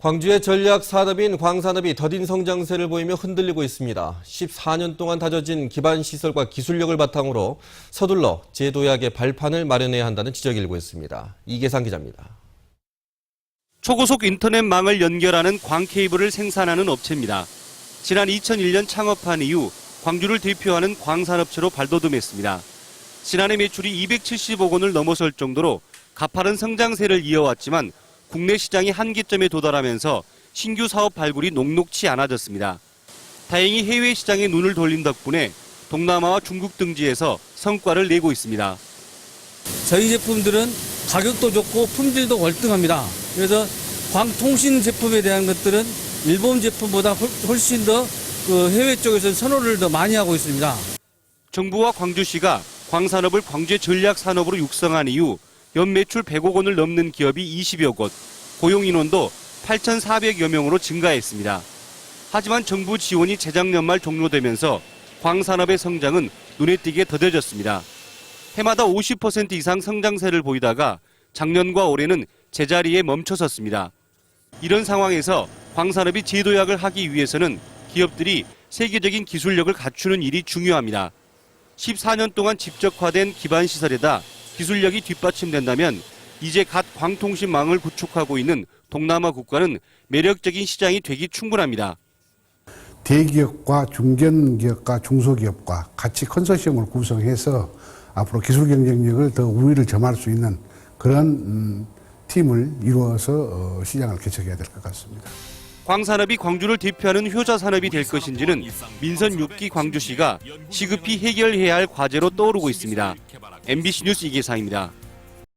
광주의 전략 산업인 광산업이 더딘 성장세를 보이며 흔들리고 있습니다. 14년 동안 다져진 기반 시설과 기술력을 바탕으로 서둘러 제도약의 발판을 마련해야 한다는 지적이 일고 있습니다. 이계상 기자입니다. 초고속 인터넷망을 연결하는 광 케이블을 생산하는 업체입니다. 지난 2001년 창업한 이후 광주를 대표하는 광산업체로 발돋움했습니다. 지난해 매출이 270억 원을 넘어설 정도로 가파른 성장세를 이어왔지만 국내 시장이 한계점에 도달하면서 신규 사업 발굴이 녹록치 않아졌습니다. 다행히 해외 시장에 눈을 돌린 덕분에 동남아와 중국 등지에서 성과를 내고 있습니다. 저희 제품들은 가격도 좋고 품질도 월등합니다. 그래서 광통신 제품에 대한 것들은 일본 제품보다 훨- 훨씬 더 그 해외 쪽에서 선호를 더 많이 하고 있습니다. 정부와 광주시가 광산업을 광주의 전략 산업으로 육성한 이후 연 매출 100억 원을 넘는 기업이 20여 곳, 고용 인원도 8,400여 명으로 증가했습니다. 하지만 정부 지원이 재작년 말 종료되면서 광산업의 성장은 눈에 띄게 더뎌졌습니다. 해마다 50% 이상 성장세를 보이다가 작년과 올해는 제자리에 멈춰섰습니다. 이런 상황에서 광산업이 제도약을 하기 위해서는 기업들이 세계적인 기술력을 갖추는 일이 중요합니다. 14년 동안 집적화된 기반 시설에다 기술력이 뒷받침된다면 이제 갓 광통신망을 구축하고 있는 동남아 국가는 매력적인 시장이 되기 충분합니다. 대기업과 중견기업과 중소기업과 같이 컨소시엄을 구성해서 앞으로 기술 경쟁력을 더 우위를 점할 수 있는 그런 음, 팀을 이루어서 어, 시장을 개척해야 될 것 같습니다. 광산업이 광주를 대표하는 효자 산업이 될 것인지는 민선 6기 광주시가 시급히 해결해야 할 과제로 떠오르고 있습니다. MBC 뉴스 이계상입니다.